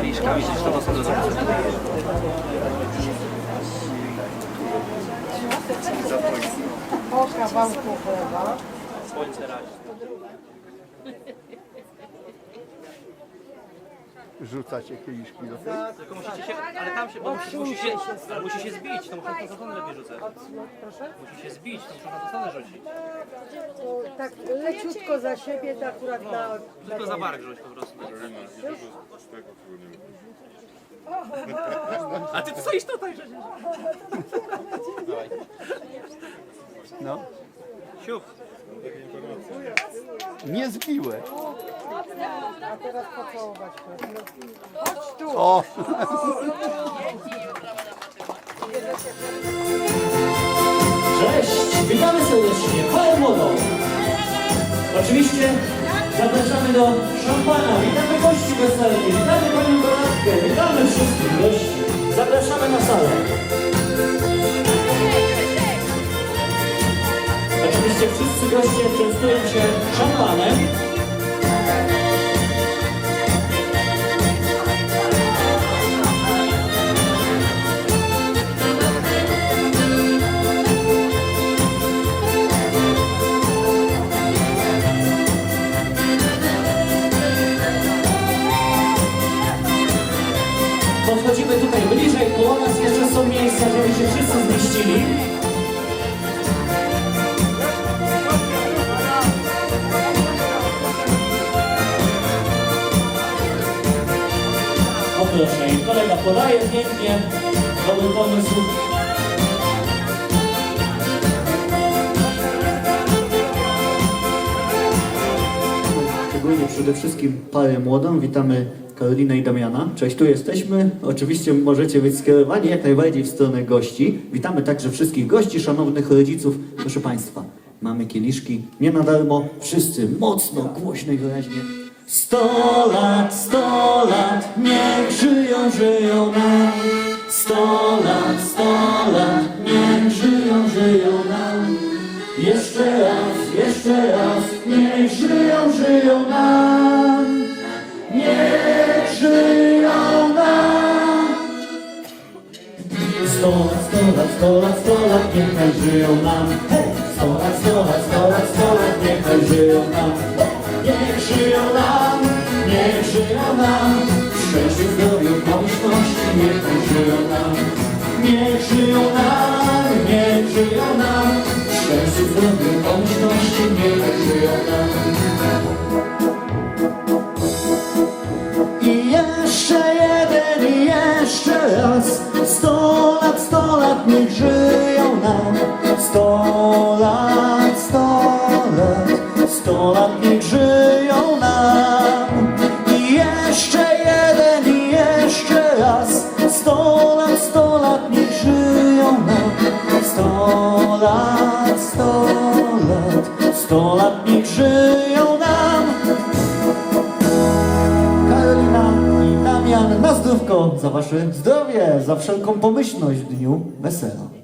kieliszkami, coś tam osobno zrobić. Po kawałku chleba. Słońce. Rzucacie kieliszki do tego? Tylko musicie się, ale tam się, bo musi, musi, się, musi się zbić, to muszę na stronę lepiej rzucać. Proszę? Musi się zbić, to muszę na stronę rzucić. Tak leciutko za siebie, to akurat na... Tylko za bark rzuć po prostu. A ty stoisz tutaj przecież. No. Siup. Nie zbiłeś. A teraz pocałować. Chodź tu. O! Cześć, witamy serdecznie, parę młodą. Oczywiście zapraszamy do szampana, witamy gości weselnych, witamy panią Donatkę, witamy wszystkich gości. Zapraszamy na salę. Oczywiście wszyscy goście częstują się szampanem. Zmieścili. O proszę, i kolega podaje pięknie, dobry pomysł. Przede wszystkim parę młodą. Witamy Karolinę i Damiana. Cześć, tu jesteśmy. Oczywiście możecie być skierowani jak najbardziej w stronę gości. Witamy także wszystkich gości, szanownych rodziców. Proszę Państwa, mamy kieliszki nie na darmo. Wszyscy mocno, głośno i wyraźnie. Sto lat, sto lat, niech żyją, żyją nam. Sto lat, sto lat, niechaj żyją nam. Sto lat, sto lat, sto lat, sto lat, niechaj żyją nam. Niech żyją nam, niech żyją nam. W szczęściu, zdrowiu, pomyślności, niechaj żyją nam. Niech żyją nam, niech żyją nam. W szczęściu, zdrowiu, pomyślności, sto lat Sto lat, niech żyją nam Karolina i Damian na zdrówko za wasze zdrowie, za wszelką pomyślność w dniu wesela.